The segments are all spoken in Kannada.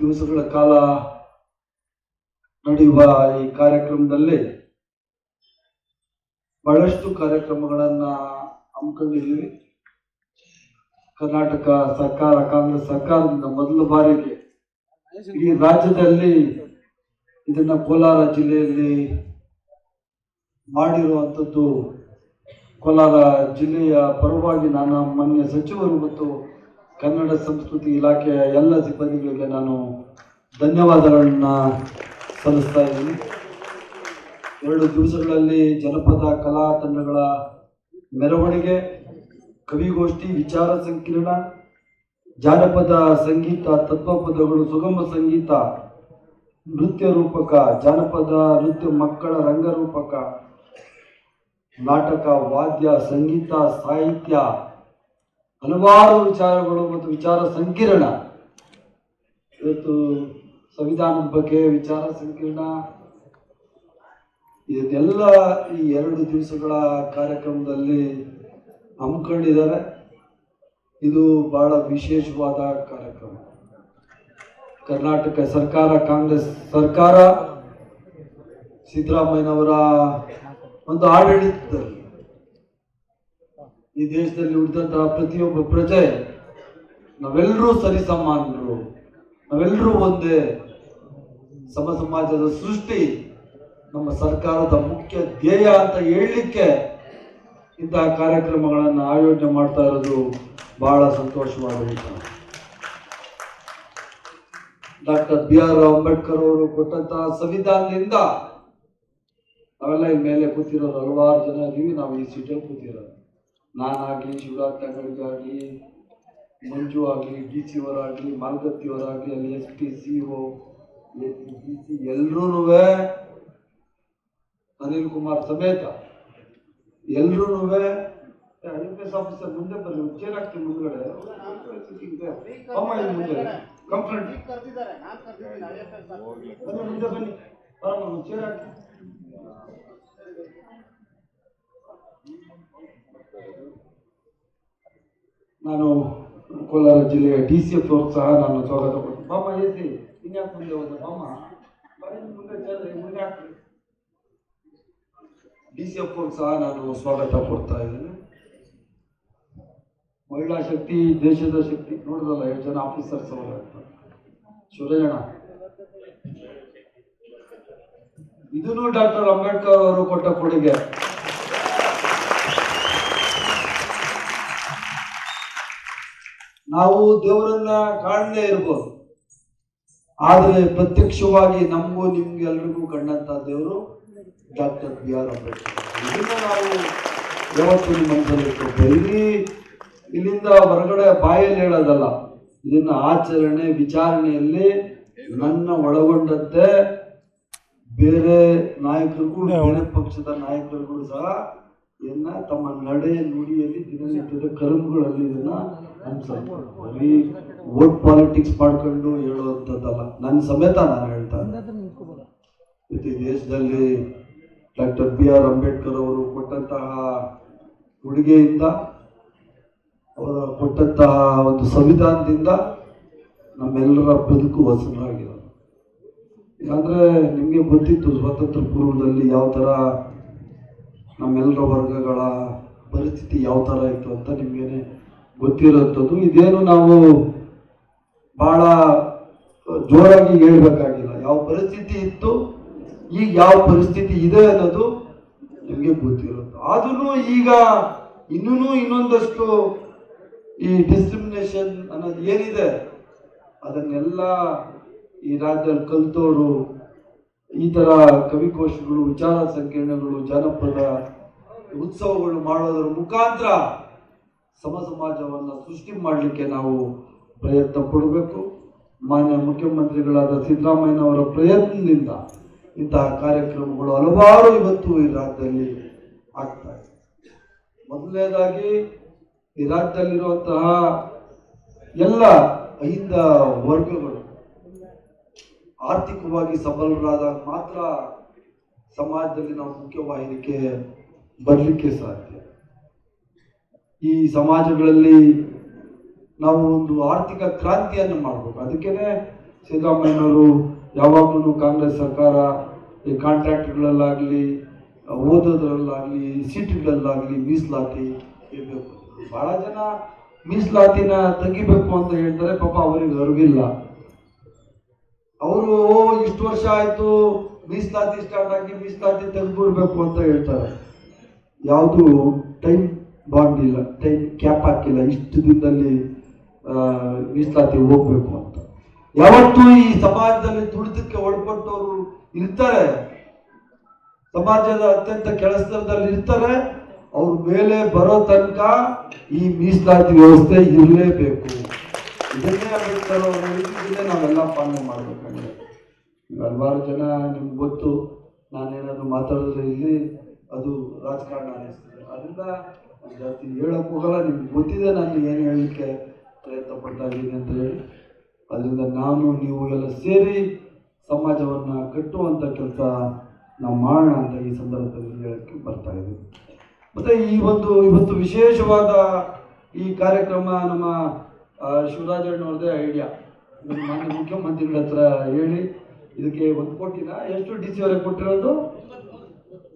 ದಿವಸಗಳ ಕಾಲ ನಡೆಯುವ ಈ ಕಾರ್ಯಕ್ರಮದಲ್ಲಿ ಬಹಳಷ್ಟು ಕಾರ್ಯಕ್ರಮಗಳನ್ನ ಹಮ್ಮಿಕೊಂಡಿದ್ದೀವಿ. ಕರ್ನಾಟಕ ಸರ್ಕಾರ, ಕಾಂಗ್ರೆಸ್ ಸರ್ಕಾರದಿಂದ ಮೊದಲ ಬಾರಿಗೆ ಈ ರಾಜ್ಯದಲ್ಲಿ ಇದನ್ನ ಕೋಲಾರ ಜಿಲ್ಲೆಯಲ್ಲಿ ಮಾಡಿರುವಂಥದ್ದು ಕೋಲಾರ ಜಿಲ್ಲೆಯ ಪರವಾಗಿ ನಾನು ಮಾನ್ಯ ಸಚಿವರು ಮತ್ತು ಕನ್ನಡ ಸಂಸ್ಕೃತಿ ಇಲಾಖೆಯ ಎಲ್ಲ ಸಿಬ್ಬಂದಿಗಳಿಗೆ ನಾನು ಧನ್ಯವಾದಗಳನ್ನ ಸಲ್ಲಿಸ್ತಾ ಇದ್ದೀನಿ. ಎರಡು ದಿವಸಗಳಲ್ಲಿ ಜನಪದ, ಕಲಾ ತಂಡಗಳ ಮೆರವಣಿಗೆ, ಕವಿಗೋಷ್ಠಿ, ವಿಚಾರ ಸಂಕಿರಣ, ಜಾನಪದ ಸಂಗೀತ, ತತ್ವಪದಗಳು, ಸುಗಮ ಸಂಗೀತ, ನೃತ್ಯ ರೂಪಕ, ಜಾನಪದ, ನೃತ್ಯ ಮಕ್ಕಳ ರಂಗರೂಪಕ, ನಾಟಕ, ವಾದ್ಯ, ಸಂಗೀತ, ಸಾಹಿತ್ಯ ಹಲವಾರು ವಿಚಾರಗಳು ಮತ್ತು ವಿಚಾರ ಸಂಕಿರಣ. ಇವತ್ತು ಸಂವಿಧಾನದ ಬಗ್ಗೆ ವಿಚಾರ ಸಂಕಿರಣ. ಇದನ್ನೆಲ್ಲ ಈ ಎರಡು ದಿವಸಗಳ ಕಾರ್ಯಕ್ರಮದಲ್ಲಿ ಹಮ್ಮಿಕೊಂಡಿದ್ದಾರೆ. ಇದು ಬಹಳ ವಿಶೇಷವಾದ ಕಾರ್ಯಕ್ರಮ. ಕರ್ನಾಟಕ ಸರ್ಕಾರ, ಕಾಂಗ್ರೆಸ್ ಸರ್ಕಾರ ಸಿದ್ದರಾಮಯ್ಯನವರ ಒಂದು ಆಡಳಿತದಲ್ಲಿ ಈ ದೇಶದಲ್ಲಿ ಉಳಿದಂತಹ ಪ್ರತಿಯೊಬ್ಬ ಪ್ರಜೆ ನಾವೆಲ್ಲರೂ ಸರಿಸಮಾನರು. ನಾವೆಲ್ಲರೂ ಒಂದೇ. ಸಮ ಸಮಾಜದ ಸೃಷ್ಟಿ ನಮ್ಮ ಸರ್ಕಾರದ ಮುಖ್ಯ ಧ್ಯೇಯ ಅಂತ ಹೇಳಲಿಕ್ಕೆ ಇಂತಹ ಕಾರ್ಯಕ್ರಮಗಳನ್ನು ಆಯೋಜನೆ ಮಾಡ್ತಾ ಇರೋದು ಬಹಳ ಸಂತೋಷವಾದ ವಿಚಾರ ಡಾಕ್ಟರ್ ಬಿ ಆರ್ ಅಂಬೇಡ್ಕರ್ ಅವರು ಕೊಟ್ಟಂತಹ ಸಂವಿಧಾನದಿಂದ ನಾವೆಲ್ಲ ಮೇಲೆ ಕೂತಿರೋರು ಹಲವಾರು ಜನ ಇದೀವಿ, ನಾವು ಈ ಸೀಟಲ್ಲಿ ಕೂತಿರೋದು. ನಾನಾಗ್ಲಿ ಶಿವರಾಜ್ ತಂಗಡಿಗಾಗಲಿ ಮಂಜು ಆಗಲಿ ಡಿ ಸಿ ಅವರಾಗಲಿ ಮಾಲ್ಗತ್ತಿ ಅವರಾಗಲಿ ಅಲ್ಲಿ S P C O D C ಎಲ್ರೂ ಅನಿಲ್ ಕುಮಾರ್ ಸಮೇತ. ಎಲ್ಲರೂ ಐ ಪಿ ಎಸ್ ಆಫೀಸರ್ ಮುಂದೆ ಬರ್ಲಿ ಚೇರ್ ಮುಂದ್ಗಡೆ. ಅಮ್ಮ ಇಲ್ಲಿ ಮುಂದೆ ಕಂಪ್ಲೇಂಟ್ ಮುಂದೆ ಬನ್ನಿ. ಬರಮ್ಮ ಚೇರ್ ಹಾಕಿ ನಾನು ಕೋಲಾರ ಜಿಲ್ಲೆಯ ಡಿ ಸಿ ಎಫ್ ಅವ್ರು ಸಹ ನಾನು ಸ್ವಾಗತ ಕೊಡ್ತೀನಿ. ಬಾಮ ಎಸಿ ಇನ್ಯಾಕೆ ಮುಂದೆ ಹೋದ ಬಾಮ ಬನ್ನಿ ಮುಂದೆ ಮುಂದೆ ಡಿ ಸಿ ಎಫ್ ಅವ್ರು ಸಹ ನಾನು ಸ್ವಾಗತ ಕೊಡ್ತಾ ಇದ್ದೀನಿ. ಮಹಿಳಾ ಶಕ್ತಿ, ದೇಶದ ಶಕ್ತಿ ನೋಡಿದಲ್ಲ ಎಷ್ಟು ಜನ ಆಫೀಸರ್ಸ್ ಅವರ ಶಿವರಾಜಣ್ಣ ಇದನ್ನು ಡಾಕ್ಟರ್ ಅಂಬೇಡ್ಕರ್ ಅವರು ಕೊಟ್ಟ ಕೊಡುಗೆ. ನಾವು ದೇವರನ್ನ ಕಾಣದೇ ಇರ್ಬೋದು. ಆದರೆ ಪ್ರತ್ಯಕ್ಷವಾಗಿ ನಮಗೂ ನಿಮ್ಗೆ ಎಲ್ರಿಗೂ ಕಂಡಂತ ದೇವರು ಡಾಕ್ಟರ್ ಬಿ ಆರ್ ಅಂಬೇಡ್ಕರ್. ಇದನ್ನ ನಾವು ಯಾವತ್ತೂ ಇಲ್ಲಿ ಇಲ್ಲಿಂದ ಹೊರಗಡೆ ಬಾಯಲ್ಲಿ ಹೇಳೋದಲ್ಲ ಇದನ್ನ ಆಚರಣೆ ವಿಚಾರಣೆಯಲ್ಲಿ ನನ್ನ ಒಳಗೊಂಡಂತೆ ಬೇರೆ ನಾಯಕರಿಗೂ ಬೇರೆ ಪಕ್ಷದ ನಾಯಕರುಗಳು ಸಹ ಇದನ್ನ ತಮ್ಮ ನಡೆ ನುಡಿಯಲ್ಲಿ ದಿನನಿತ್ಯದ ಕರ್ಮಗಳಲ್ಲಿ ಇದನ್ನ ಅನುಸರಿಸ್ತಾರೆ ಬರೀ ವೋಟ್ ಪಾಲಿಟಿಕ್ಸ್ ಮಾಡ್ಕೊಂಡು ಹೇಳುವಂಥದ್ದಲ್ಲ. ನನ್ನ ಸಮೇತ ನಾನು ಹೇಳ್ತಾ ಇದ್ದೀನಿ. ದೇಶದಲ್ಲಿ ಡಾಕ್ಟರ್ ಬಿ ಆರ್ ಅಂಬೇಡ್ಕರ್ ಅವರು ಕೊಟ್ಟಂತಹ ಉಡುಗೆಯಿಂದ ಅವರ ಕೊಟ್ಟಂತಹ ಒಂದು ಸಂವಿಧಾನದಿಂದ ನಮ್ಮೆಲ್ಲರ ಬದುಕು ವಸನಾಗಿರೋದು ಯಾಕಂದ್ರೆ ನಿಮಗೆ ಗೊತ್ತಿತ್ತು ಸ್ವಾತಂತ್ರ್ಯ ಪೂರ್ವದಲ್ಲಿ ಯಾವ ಥರ ನಮ್ಮೆಲ್ಲರ ವರ್ಗಗಳ ಪರಿಸ್ಥಿತಿ ಯಾವ ಥರ ಇತ್ತು ಅಂತ ನಿಮಗೇನೆ ಗೊತ್ತಿರೋಂಥದ್ದು ಇದೇನು ನಾವು ಬಹಳ ಜೋರಾಗಿ ಹೇಳ್ಬೇಕಾಗಿಲ್ಲ. ಯಾವ ಪರಿಸ್ಥಿತಿ ಇತ್ತು, ಈಗ ಯಾವ ಪರಿಸ್ಥಿತಿ ಇದೆ ಅನ್ನೋದು ನಿಮಗೆ ಗೊತ್ತಿರುತ್ತೆ ಆದ್ರೂ ಈಗ ಇನ್ನೂ ಇನ್ನೊಂದಷ್ಟು ಈ ಡಿಸ್ಕ್ರಿಮಿನೇಷನ್ ಅನ್ನೋದು ಏನಿದೆ, ಅದನ್ನೆಲ್ಲ ಈ ರಾಜ್ಯದಲ್ಲಿ ಕಲಿತವರು ಈ ಥರ ಕವಿಕೋಶಗಳು, ವಿಚಾರ ಸಂಕಿರಣಗಳು, ಜನಪದ ಉತ್ಸವಗಳು ಮಾಡೋದರ ಮುಖಾಂತರ ಸಮ ಸಮಾಜವನ್ನು ಸೃಷ್ಟಿ ಮಾಡಲಿಕ್ಕೆ ನಾವು ಪ್ರಯತ್ನ ಪಡಬೇಕು. ಮಾನ್ಯ ಮುಖ್ಯಮಂತ್ರಿಗಳಾದ ಸಿದ್ದರಾಮಯ್ಯನವರ ಪ್ರಯತ್ನದಿಂದ ಇಂತಹ ಕಾರ್ಯಕ್ರಮಗಳು ಹಲವಾರು ಇವತ್ತು ಈ ರಾಜ್ಯದಲ್ಲಿ ಆಗ್ತಾ ಇದೆ. ಮೊದಲನೇದಾಗಿ, ಈ ರಾಜ್ಯದಲ್ಲಿರುವಂತಹ ಎಲ್ಲ ಐದ ವರ್ಗಗಳು ಆರ್ಥಿಕವಾಗಿ ಸಬಲರಾದಾಗ ಮಾತ್ರ ಸಮಾಜದಲ್ಲಿ ನಾವು ಮುಖ್ಯವಾಹಿನಿಗೆ ಬರಲಿಕ್ಕೆ ಸಾಧ್ಯ. ಈ ಸಮಾಜಗಳಲ್ಲಿ ನಾವು ಒಂದು ಆರ್ಥಿಕ ಕ್ರಾಂತಿಯನ್ನು ಮಾಡಬೇಕು. ಅದಕ್ಕೇನೆ ಸಿದ್ದರಾಮಯ್ಯನವರು ಯಾವಾಗಲೂ ಕಾಂಗ್ರೆಸ್ ಸರ್ಕಾರ, ಈ ಕಾಂಟ್ರಾಕ್ಟ್ಗಳಲ್ಲಾಗಲಿ, ಓದೋದ್ರಲ್ಲಾಗಲಿ, ಸೀಟ್ಗಳಲ್ಲಾಗಲಿ ಮೀಸಲಾತಿ ಇರಬೇಕು. ಭಾಳ ಜನ ಮೀಸಲಾತಿನ ತೆಗಿಬೇಕು ಅಂತ ಹೇಳ್ತಾರೆ. ಪಾಪ ಅವರಿಗೆ ಅರಿವಿಲ್ಲ. ಅವರು ಇಷ್ಟು ವರ್ಷ ಆಯ್ತು, ಮೀಸಲಾತಿ ಸ್ಟಾರ್ಟ್ ಆಗಿ ಮೀಸಲಾತಿ ತೆಗೆದುಬಿಡ್ಬೇಕು ಅಂತ ಹೇಳ್ತಾರೆ. ಯಾವುದು ಟೈಮ್ ಬಾಂಡ್ ಇಲ್ಲ ಟೈಮ್ ಕ್ಯಾಪ್ ಹಾಕಿಲ್ಲ, ಇಷ್ಟು ದಿನದಲ್ಲಿ ಮೀಸಲಾತಿ ಹೋಗ್ಬೇಕು ಅಂತ. ಯಾವತ್ತೂ ಈ ಸಮಾಜದಲ್ಲಿ ತುಳಿತಕ್ಕೆ ಒಳಪಟ್ಟವರು ಇರ್ತಾರೆ. ಸಮಾಜದ ಅತ್ಯಂತ ಕೆಲಸದಲ್ಲಿ ಇರ್ತಾರೆ. ಅವ್ರ ಮೇಲೆ ಬರೋ ತನಕ ಈ ಮೀಸಲಾತಿ ವ್ಯವಸ್ಥೆ ಇರಲೇಬೇಕು. ಇದನ್ನೇ ಹೇಳಿದ್ದನ್ನೇ ನಾವೆಲ್ಲ ಪಾಲನೆ ಮಾಡಬೇಕಾಗಿದೆ ಹಲವಾರು ಜನ ನಿಮ್ಗೆ ಗೊತ್ತು, ನಾನೇನಾದ್ರು ಮಾತಾಡಿದ್ರೆ ಇಲ್ಲಿ ಅದು ರಾಜಕಾರಣ ಅನಿಸ್ತದೆ ಅದರಿಂದ ನಾನು ಜಾಸ್ತಿ ಹೇಳಕ್ ಹೋಗಲ್ಲ. ನಿಮ್ಗೆ ಗೊತ್ತಿದೆ ನಾನು ಏನು ಹೇಳಲಿಕ್ಕೆ ಪ್ರಯತ್ನ ಪಡ್ತಾ ಅಂತ ಹೇಳಿ. ಅದರಿಂದ ನಾನು, ನೀವು ಎಲ್ಲ ಸೇರಿ ಸಮಾಜವನ್ನು ಕಟ್ಟುವಂಥ ಕೆಲಸ ನಾವು ಮಾಡೋಣ ಅಂತ ಈ ಸಂದರ್ಭದಲ್ಲಿ ಹೇಳೋಕ್ಕೆ ಬರ್ತಾ ಇದ್ದೀವಿ ಮತ್ತು ಈ ಒಂದು, ಇವತ್ತು ವಿಶೇಷವಾದ ಈ ಕಾರ್ಯಕ್ರಮ ನಮ್ಮ ಶಿವರಾಜಣ್ಣವ್ರದ್ದೇ ಐಡಿಯಾ ಮಾನ್ಯ ಮುಖ್ಯಮಂತ್ರಿಗಳ ಹತ್ರ ಹೇಳಿ, ಇದಕ್ಕೆ ಒಂದು ಕೋಟಿನ ಎಷ್ಟು ಡಿ ಸಿ ಅವರಿಗೆ ಕೊಟ್ಟಿರೋದು?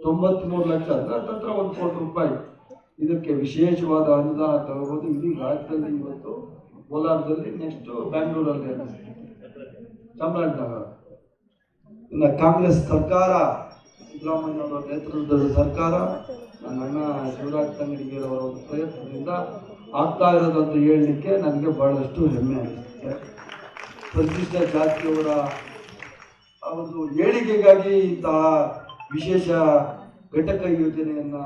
ತೊಂಬತ್ಮೂರು ಲಕ್ಷ. ಅಂದ್ರೆ ಹತ್ರ ಒಂದು ಕೋಟಿ ರೂಪಾಯಿ. ಇದಕ್ಕೆ ವಿಶೇಷವಾದ ಅನುದಾನ ತಗೋಬಹುದು ಇಡೀ ರಾಜ್ಯದಲ್ಲಿ ಇವತ್ತು, ಕೋಲಾರದಲ್ಲಿ ನೆಕ್ಸ್ಟ್ ಬ್ಯಾಂಗ್ಳೂರಲ್ಲಿ ಚಾಮರಾಜನಗರ. ಇನ್ನು ಕಾಂಗ್ರೆಸ್ ಸರ್ಕಾರ ಸಿದ್ದರಾಮಯ್ಯನವರ ನೇತೃತ್ವದ ಸರ್ಕಾರ, ನನ್ನ ಅಣ್ಣ ಶಿವರಾಜ್ ತಂಗಡಿಗೆರವರ ಒಂದು ಪ್ರಯತ್ನದಿಂದ ಆಗ್ತಾ ಇರೋದಂತ ಹೇಳಲಿಕ್ಕೆ ನನಗೆ ಬಹಳಷ್ಟು ಹೆಮ್ಮೆ ಅನಿಸುತ್ತೆ ಪರಿಶಿಷ್ಟ ಜಾತಿಯವರ ಒಂದು ಏಳಿಗೆಗಾಗಿ ಇಂತಹ ವಿಶೇಷ ಘಟಕ ಯೋಜನೆಯನ್ನು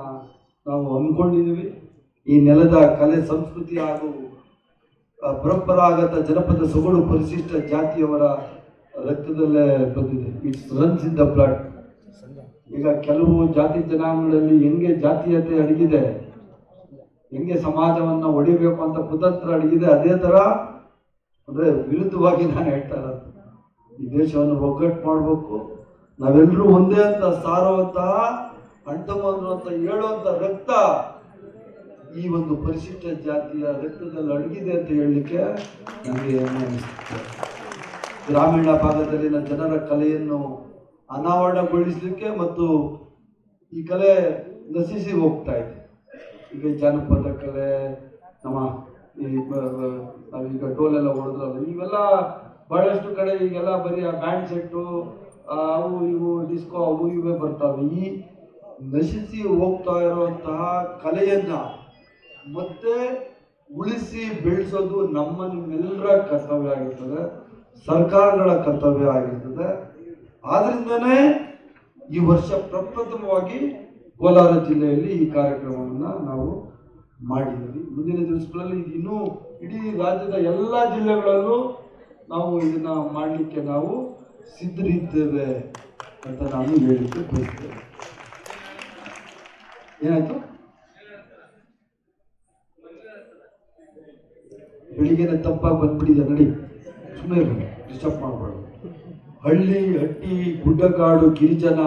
ನಾವು ಹಮ್ಮಿಕೊಂಡಿದ್ದೀವಿ. ಈ ನೆಲದ ಕಲೆ, ಸಂಸ್ಕೃತಿ ಹಾಗೂ ಪರಂಪರಾಗತ ಜನಪದ ಸೊಗಡು ಪರಿಶಿಷ್ಟ ಜಾತಿಯವರ ರಕ್ತದಲ್ಲೇ ಬಂದಿದೆ. It's runs in the blood ಈಗ ಕೆಲವು ಜಾತಿ ಜನಾಂಗಗಳಲ್ಲಿ ಹೆಂಗೆ ಜಾತೀಯತೆ ಅಡಗಿದೆ ಹೆಂಗೆ ಸಮಾಜವನ್ನ ಒಡಿಬೇಕು ಅಂತ ಕುತಂತ್ರ ಅಡಗಿದೆ ಅದೇ ತರ ಅಂದ್ರೆ ವಿರುದ್ಧವಾಗಿ ನಾನು ಹೇಳ್ತಾ ಇರೋದು. ಈ ದೇಶವನ್ನು ಒಗ್ಗಟ್ಟು ಮಾಡಬೇಕು. ನಾವೆಲ್ಲರೂ ಒಂದೇ ಅಂತ ಸಾರುವಂತಹ ಅಂಟಮಂದ್ರು ಅಂತ ಹೇಳುವಂಥ ರಕ್ತ ಈ ಒಂದು ಪರಿಶಿಷ್ಟ ಜಾತಿಯ ರಕ್ತದಲ್ಲಿ ಅಡಗಿದೆ ಅಂತ ಹೇಳಲಿಕ್ಕೆ ನನಗೆ ಅನಿಸುತ್ತೆ ಗ್ರಾಮೀಣ ಭಾಗದಲ್ಲಿನ ಜನರ ಕಲೆಯನ್ನು ಅನಾವರಣಗೊಳಿಸಲಿಕ್ಕೆ ಮತ್ತು ಈ ಕಲೆ ನಶಿಸಿ ಹೋಗ್ತಾ ಇದೆ. ಈಗ ಜಾನಪದ ಕಲೆ ನಮ್ಮ ಈ ಈಗ ಡೋಲೆಲ್ಲ ಹೊಡೆದ್ರಲ್ಲ, ಇವೆಲ್ಲ ಬಹಳಷ್ಟು ಕಡೆ ಈಗೆಲ್ಲ ಬರೀ ಆ ಬ್ಯಾಂಡ್ ಸೆಟ್ಟು ಅವು ಇವು ಡಿಸ್ಕೋ ಅವು ಇವೇ ಬರ್ತಾವೆ. ಈ ನಶಿಸಿ ಹೋಗ್ತಾ ಇರುವಂತಹ ಕಲೆಯನ್ನ ಮತ್ತೆ ಉಳಿಸಿ ಬೆಳೆಸೋದು ನಮ್ಮ ನಿಮ್ಮೆಲ್ಲರ ಕರ್ತವ್ಯ ಆಗಿರ್ತದೆ, ಸರ್ಕಾರಗಳ ಕರ್ತವ್ಯ ಆಗಿರ್ತದೆ. ಆದ್ರಿಂದನೇ ಈ ವರ್ಷ ಪ್ರಪ್ರಥಮವಾಗಿ ಕೋಲಾರ ಜಿಲ್ಲೆಯಲ್ಲಿ ಈ ಕಾರ್ಯಕ್ರಮವನ್ನು ನಾವು ಮಾಡಿದ್ದೀವಿ. ಮುಂದಿನ ದಿವಸಗಳಲ್ಲಿ ಇನ್ನೂ ಇಡೀ ರಾಜ್ಯದ ಎಲ್ಲ ಜಿಲ್ಲೆಗಳಲ್ಲೂ ನಾವು ಇದನ್ನ ಮಾಡಲಿಕ್ಕೆ ನಾವು ಸಿದ್ಧರಿದ್ದೇವೆ ಅಂತ ನಾನು ಹೇಳಿಕ್ಕೆ ಬಯಸ್ತೇನೆ ಏನಾಯ್ತು? ಬೆಳಿಗ್ಗೆನೆ ತಪ್ಪಾಗಿ ಬಂದ್ಬಿಟ್ಟಿದೆ ನಡಿ. ಸುಮ್ಮನೆ ಡಿಸ್ಟರ್ಬ್ ಮಾಡಬಾರ್ದು ಹಳ್ಳಿ, ಹಟ್ಟಿ, ಗುಡ್ಡಗಾಡು, ಗಿರಿಜನ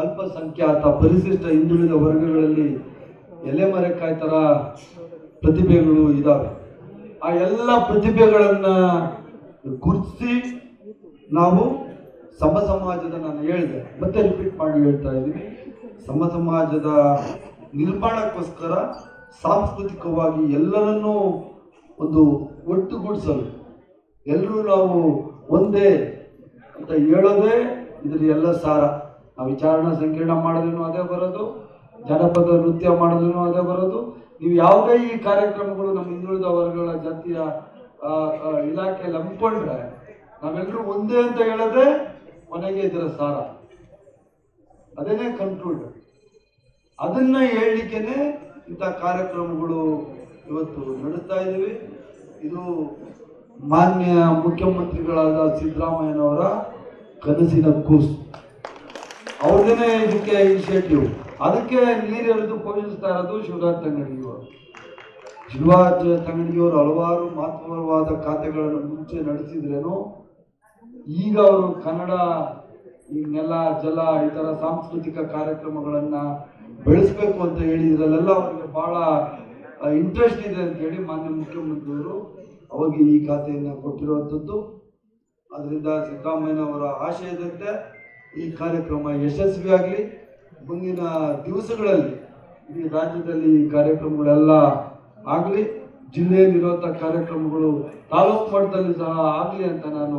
ಅಲ್ಪಸಂಖ್ಯಾತ ಪರಿಶಿಷ್ಟ ಹಿಂದುಳಿದ ವರ್ಗಗಳಲ್ಲಿ ಎಲೆಮರೆಕಾಯಿ ಥರ ಪ್ರತಿಭೆಗಳು ಇದ್ದಾವೆ ಆ ಎಲ್ಲ ಪ್ರತಿಭೆಗಳನ್ನ ಗುರುತಿಸಿ ನಾವು ಸಮ ಸಮಾಜದ ನಾನು ಹೇಳಿದೆ, ಮತ್ತೆ ರಿಪೀಟ್ ಮಾಡಿ ಹೇಳ್ತಾ ಇದ್ದೀನಿ. ಸಮ ಸಮಾಜದ ನಿರ್ಮಾಣಕ್ಕೋಸ್ಕರ ಸಾಂಸ್ಕೃತಿಕವಾಗಿ ಎಲ್ಲರನ್ನೂ ಒಂದು ಒಟ್ಟುಗೂಡಿಸಲು ಎಲ್ಲರೂ ನಾವು ಒಂದೇ ಅಂತ ಹೇಳೋದೇ ಇದರ ಎಲ್ಲ ಸಾರ. ವಿಚಾರಣಾ ಸಂಕೀರ್ಣ ಮಾಡಿದ್ರೂ ಅದೇ ಬರೋದು, ಜನಪದ ನೃತ್ಯ ಮಾಡಿದ್ರೂ ಅದೇ ಬರೋದು. ನೀವು ಯಾವುದೇ ಈ ಕಾರ್ಯಕ್ರಮಗಳು ನಮ್ಮ ಹಿಂದುಳಿದ ವರ್ಗಗಳ ಜಾತಿಯ ಇಲಾಖೆಯಲ್ಲಿ ಹಮ್ಮಿಕೊಂಡ್ರೆ ನಾವೆಲ್ಲರೂ ಒಂದೇ ಅಂತ ಹೇಳಿದ್ರೆ ಕೊನೆಗೆ ಇದರ ಸಾರ. ಅದೇನೇ ಕನ್ಕ್ಲೂಡ್ ಅದನ್ನ ಹೇಳಲಿಕ್ಕೆನೆ ಇಂಥ ಕಾರ್ಯಕ್ರಮಗಳು ಇವತ್ತು ನಡೆಸ್ತಾ ಇದ್ದೀವಿ. ಇದು ಮಾನ್ಯ ಮುಖ್ಯಮಂತ್ರಿಗಳಾದ ಸಿದ್ದರಾಮಯ್ಯನವರ ಕನಸಿನ ಕೂಸು. ಅವ್ರದೇನೆ ಇದಕ್ಕೆ ಇನಿಷಿಯೇಟಿವ್ ಅದಕ್ಕೆ ನೀರು ಎಳೆದು ಪೋಷಿಸ್ತಾ ಇರೋದು ಶಿವರಾಜ್ ತಂಗಡಿಯವರು. ಶಿವರಾಜ್ ತಂಗಡಿಯವರು ಹಲವಾರು ಮಹತ್ವವಾದ ಖಾತೆಗಳನ್ನು ಮುಂಚೆ ನಡೆಸಿದ್ರೇನು, ಈಗ ಅವರು ಕನ್ನಡ, ಈ ನೆಲ, ಜಲ, ಈ ತರ ಸಾಂಸ್ಕೃತಿಕ ಕಾರ್ಯಕ್ರಮಗಳನ್ನು ಬೆಳೆಸ್ಬೇಕು ಅಂತ ಹೇಳಿದ್ರಲ್ಲೆಲ್ಲ ಅವರಿಗೆ ಬಹಳ ಇಂಟ್ರೆಸ್ಟ್ ಇದೆ ಅಂತ ಹೇಳಿ ಮಾನ್ಯ ಮುಖ್ಯಮಂತ್ರಿಯವರು ಅವಾಗ ಈ ಖಾತೆಯನ್ನು ಕೊಟ್ಟಿರುವಂಥದ್ದು. ಅದರಿಂದ ಸಿದ್ದರಾಮಯ್ಯನವರ ಆಶಯದಂತೆ ಈ ಕಾರ್ಯಕ್ರಮ ಯಶಸ್ವಿಯಾಗಲಿ ಮುಂದಿನ ದಿವಸಗಳಲ್ಲಿ ಇಡೀ ರಾಜ್ಯದಲ್ಲಿ ಈ ಕಾರ್ಯಕ್ರಮಗಳೆಲ್ಲ ಆಗಲಿ. ಜಿಲ್ಲೆಯಲ್ಲಿರುವಂಥ ಕಾರ್ಯಕ್ರಮಗಳು ತಾಲೂಕು ಮಟ್ಟದಲ್ಲಿ ಸಹ ಆಗಲಿ ಅಂತ ನಾನು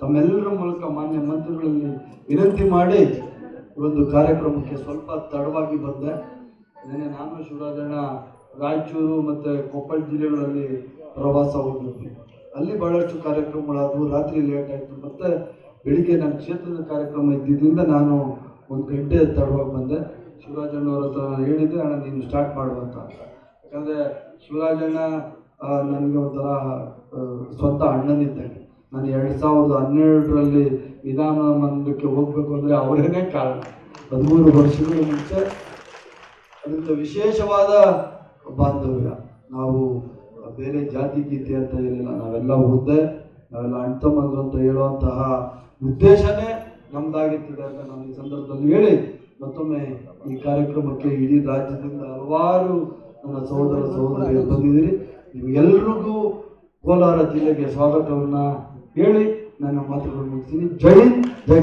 ತಮ್ಮೆಲ್ಲರ ಮೂಲಕ ಮಾನ್ಯ ಮಂತ್ರಿಗಳಲ್ಲಿ ವಿನಂತಿ ಮಾಡಿ ಒಂದು ಕಾರ್ಯಕ್ರಮಕ್ಕೆ ಸ್ವಲ್ಪ ತಡವಾಗಿ ಬಂದೆ. ನಿನ್ನೆ ನಾನು, ಶಿವರಾಜಣ್ಣ, ರಾಯಚೂರು ಮತ್ತು ಕೊಪ್ಪಳ ಜಿಲ್ಲೆಗಳಲ್ಲಿ ಪ್ರವಾಸ ಹೋಗಿದ್ವಿ ಅಲ್ಲಿ ಬಹಳಷ್ಟು ಕಾರ್ಯಕ್ರಮಗಳಾದವು. ರಾತ್ರಿ ಲೇಟ್ ಆಯಿತು. ಮತ್ತು ಬೆಳಿಗ್ಗೆ ನನ್ನ ಕ್ಷೇತ್ರದ ಕಾರ್ಯಕ್ರಮ ಇದ್ದಿದ್ದರಿಂದ ನಾನು ಒಂದು ಗಂಟೆ ತಡವಾಗಿ ಬಂದೆ. ಶಿವರಾಜಣ್ಣ ಅವ್ರ ಹತ್ರ ನಾನು ಹೇಳಿದ್ದೆ, ಅಣ್ಣ, ನೀನು ಸ್ಟಾರ್ಟ್ ಮಾಡು ಅಂತ. ಯಾಕಂದರೆ ಶಿವರಾಜಣ್ಣ ನನಗೆ ಒಂಥರ ಸ್ವಂತ ಅಣ್ಣನಿದ್ದಂಗೆ ನಾನು ಎರಡು ಸಾವಿರದ ಹನ್ನೆರಡರಲ್ಲಿ ವಿಧಾನ ಮಂದಕ್ಕೆ ಹೋಗಬೇಕು ಅಂದರೆ ಅವರೇನೇ ಕಾರಣ. ಹದಿಮೂರು ವರ್ಷಗಳ ಮುಂಚೆ ಅದರಿಂದ ವಿಶೇಷವಾದ ಬಾಂಧವ್ಯ. ನಾವು ಬೇರೆ ಜಾತಿ ಗೀತೆ ಅಂತ ಏನಿಲ್ಲ. ನಾವೆಲ್ಲ ಹುದ್ದೆ, ನಾವೆಲ್ಲ ಅಣ್ತಮ್ಮಂದ್ರು ಅಂತ ಹೇಳುವಂತಹ ಉದ್ದೇಶನೇ ನಮ್ದಾಗಿರ್ತದೆ ಅಂತ ನಾನು ಈ ಸಂದರ್ಭದಲ್ಲಿ ಹೇಳಿ ಮತ್ತೊಮ್ಮೆ ಈ ಕಾರ್ಯಕ್ರಮಕ್ಕೆ ಇಡೀ ರಾಜ್ಯದಿಂದ ಹಲವಾರು ನನ್ನ ಸಹೋದರ ಸಹೋದರಿಯರು ಬಂದಿದ್ದೀರಿ. ನಿಮಗೆಲ್ರಿಗೂ ಕೋಲಾರ ಜಿಲ್ಲೆಗೆ ಸ್ವಾಗತವನ್ನು ಹೇಳಿ ನನ್ನ ಮಾತುಗಳನ್ನು ಮುಗಿಸ್ತೀನಿ. ಜೈ ಜೈ